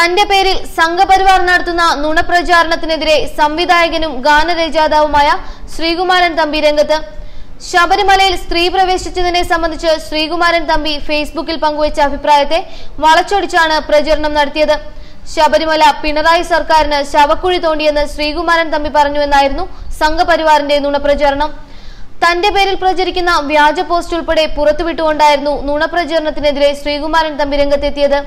തന്റെ പേരിൽ സംഘപരിവാർ നടത്തുന്ന നുണപ്രചാരണത്തിനെതിരെ സംവിധായകനും ഗാനരചയിതാവുമായ ശ്രീകുമാരൻ തമ്പി രംഗത്ത്. ശബരിമലയിൽ സ്ത്രീ പ്രവേശിച്ചതിനെ സംബന്ധിച്ച് ശ്രീകുമാരൻ തമ്പി ഫേസ്ബുക്കിൽ പങ്കുവച്ച അഭിപ്രായത്തെ വളച്ചൊടിച്ചാണ് പ്രചരണം നടത്തിയത്. ശബരിമല പിണറായി സർക്കാരിന് ശവക്കുഴി തോണ്ടിയെന്ന് ശ്രീകുമാരൻ തമ്പി പറഞ്ഞുവെന്നായിരുന്നു സംഘപരിവാറിന്റെ നുണപ്രചരണം. തന്റെ പേരിൽ പ്രചരിക്കുന്ന വ്യാജ പോസ്റ്റ് ഉൾപ്പെടെ പുറത്തുവിട്ടുകൊണ്ടായിരുന്നു നുണപ്രചരണത്തിനെതിരെ ശ്രീകുമാരൻ തമ്പി രംഗത്തെത്തിയത്.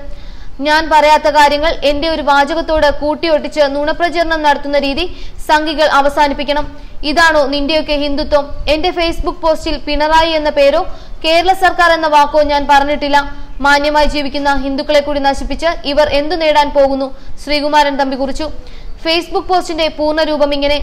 ഞാൻ പറയാത്ത കാര്യങ്ങൾ എന്റെ ഒരു വാചകത്തോട് കൂട്ടിയൊട്ടിച്ച് നുണപ്രചരണം നടത്തുന്ന രീതി സംഘികൾ അവസാനിപ്പിക്കണം. ഇതാണോ നിന്റെയൊക്കെ ഹിന്ദുത്വം? എന്റെ ഫേസ്ബുക്ക് പോസ്റ്റിൽ പിണറായി എന്ന പേരോ കേരള സർക്കാർ എന്ന വാക്കോ ഞാൻ പറഞ്ഞിട്ടില്ല. മാന്യമായി ജീവിക്കുന്ന ഹിന്ദുക്കളെ കൂടി നശിപ്പിച്ച് ഇവർ എന്തു നേടാൻ പോകുന്നു? ശ്രീകുമാരൻ തമ്പി കുറിച്ചു. ഫേസ്ബുക്ക് പോസ്റ്റിന്റെ പൂർണരൂപം ഇങ്ങനെ.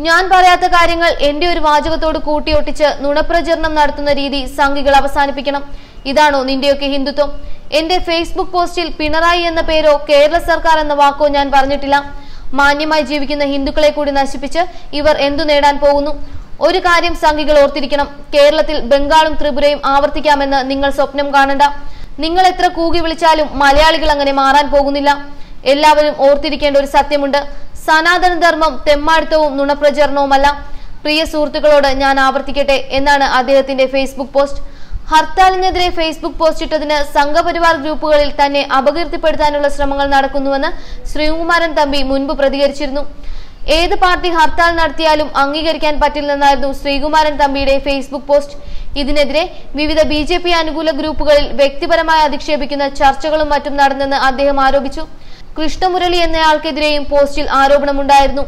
ഞാൻ പറയാത്ത കാര്യങ്ങൾ എന്റെ ഒരു വാചകത്തോട് കൂട്ടിയൊട്ടിച്ച് നുണപ്രചരണം നടത്തുന്ന രീതി സംഘികൾ അവസാനിപ്പിക്കണം. ഇതാണോ നിന്റെയൊക്കെ ഹിന്ദുത്വം? എന്റെ ഫേസ്ബുക്ക് പോസ്റ്റിൽ പിണറായി എന്ന പേരോ കേരള സർക്കാർ എന്ന വാക്കോ ഞാൻ പറഞ്ഞിട്ടില്ല. മാന്യമായി ജീവിക്കുന്ന ഹിന്ദുക്കളെ കൂടി നശിപ്പിച്ച് ഇവർ എന്തു നേടാൻ പോകുന്നു? ഒരു കാര്യം സംഘികൾ ഓർത്തിരിക്കണം. കേരളത്തിൽ ബംഗാളും ത്രിപുരയും ആവർത്തിക്കാമെന്ന് നിങ്ങൾ സ്വപ്നം കാണണ്ട. നിങ്ങൾ എത്ര കൂകി വിളിച്ചാലും മലയാളികൾ അങ്ങനെ മാറാൻ പോകുന്നില്ല. എല്ലാവരും ഓർത്തിരിക്കേണ്ട ഒരു സത്യമുണ്ട്. സനാതനധർമ്മം ധർമ്മം തെമ്മാടിത്തവും നുണപ്രചരണവുമല്ല. പ്രിയ സുഹൃത്തുക്കളോട് ഞാൻ ആവർത്തിക്കട്ടെ എന്നാണ് അദ്ദേഹത്തിന്റെ ഫേസ്ബുക്ക് പോസ്റ്റ്. ഹർത്താലിനെതിരെ ഫേസ്ബുക്ക് പോസ്റ്റ് ഇട്ടതിന് സംഘപരിവാർ ഗ്രൂപ്പുകളിൽ തന്നെ അപകീർത്തിപ്പെടുത്താനുള്ള ശ്രമങ്ങൾ നടക്കുന്നുവെന്ന് ശ്രീകുമാരൻ തമ്പി മുൻപ് പ്രതികരിച്ചിരുന്നു. ഏത് പാർട്ടി ഹർത്താൽ നടത്തിയാലും അംഗീകരിക്കാൻ പറ്റില്ലെന്നായിരുന്നു ശ്രീകുമാരൻ തമ്പിയുടെ ഫേസ്ബുക്ക് പോസ്റ്റ്. ഇതിനെതിരെ വിവിധ ബി ജെ പി അനുകൂല ഗ്രൂപ്പുകളിൽ വ്യക്തിപരമായി അധിക്ഷേപിക്കുന്ന ചർച്ചകളും മറ്റും നടന്നെന്ന് അദ്ദേഹം ആരോപിച്ചു. കൃഷ്ണമുരളി എന്നയാൾക്കെതിരെയും പോസ്റ്റിൽ ആരോപണമുണ്ടായിരുന്നു.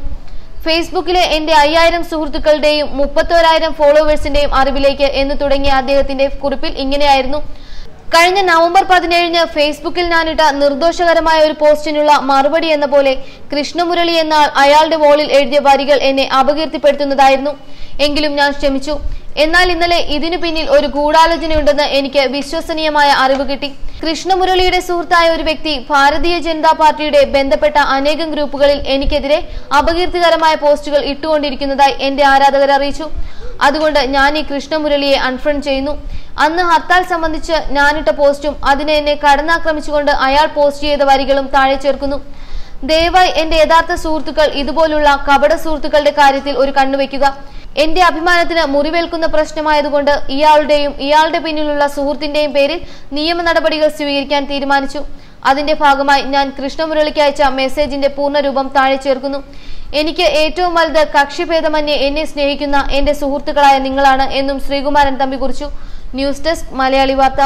ഫേസ്ബുക്കിലെ എന്റെ അയ്യായിരം സുഹൃത്തുക്കളുടെയും മുപ്പത്തോരായിരം ഫോളോവേഴ്സിന്റെയും അറിവിലേക്ക് എന്ന് തുടങ്ങിയ അദ്ദേഹത്തിന്റെ കുറിപ്പിൽ ഇങ്ങനെയായിരുന്നു. കഴിഞ്ഞ നവംബർ പതിനേഴിന് ഫേസ്ബുക്കിൽ ഞാനിട്ട നിർദോഷകരമായ ഒരു പോസ്റ്റിനുള്ള മറുപടി എന്ന പോലെ കൃഷ്ണമുരളി എന്ന അയാളുടെ വോളിൽ എഴുതിയ വരികൾ എന്നെ അപകീർത്തിപ്പെടുത്തുന്നതായിരുന്നു. എങ്കിലും ഞാൻ ക്ഷമിച്ചു. എന്നാൽ ഇന്നലെ ഇതിനു പിന്നിൽ ഒരു ഗൂഢാലോചനയുണ്ടെന്ന് എനിക്ക് വിശ്വസനീയമായ അറിവ് കിട്ടി. കൃഷ്ണമുരളിയുടെ സുഹൃത്തായ ഒരു വ്യക്തി ഭാരതീയ ജനതാ പാർട്ടിയുടെ ബന്ധപ്പെട്ട അനേകം ഗ്രൂപ്പുകളിൽ എനിക്കെതിരെ അപകീർത്തികരമായ പോസ്റ്റുകൾ ഇട്ടുകൊണ്ടിരിക്കുന്നതായി എന്റെ ആരാധകർ അറിയിച്ചു. അതുകൊണ്ട് ഞാൻ ഈ കൃഷ്ണമുരളിയെ അൺഫ്രണ്ട് ചെയ്യുന്നു. അന്ന് ഹർത്താൽ സംബന്ധിച്ച് ഞാനിട്ട പോസ്റ്റും അതിനെ എന്നെ കടന്നാക്രമിച്ചുകൊണ്ട് അയാൾ പോസ്റ്റ് ചെയ്ത വരികളും താഴെ ചേർക്കുന്നു. ദയവായി എന്റെ യഥാർത്ഥ സുഹൃത്തുക്കൾ ഇതുപോലുള്ള കപട സുഹൃത്തുക്കളുടെ കാര്യത്തിൽ ഒരു കണ്ണുവെക്കുക എന്റെ അഭിമാനത്തിന് മുറിവേൽക്കുന്ന പ്രശ്നമായതുകൊണ്ട് ഇയാളുടെയും ഇയാളുടെ പിന്നിലുള്ള സുഹൃത്തിന്റെയും പേരിൽ നിയമ നടപടികൾ സ്വീകരിക്കാൻ തീരുമാനിച്ചു. അതിന്റെ ഭാഗമായി ഞാൻ കൃഷ്ണമുരളിക്ക് അയച്ച മെസ്സേജിന്റെ പൂർണരൂപം താഴെ ചേർക്കുന്നു. എനിക്ക് ഏറ്റവും വലുത് കക്ഷിഭേദമന്യേ എന്നെ സ്നേഹിക്കുന്ന എന്റെ സുഹൃത്തുക്കളായ നിങ്ങളാണ് എന്നും ശ്രീകുമാരൻ തമ്പി കുറിച്ചു. ന്യൂസ് ഡെസ്ക് മലയാളി വാർത്ത.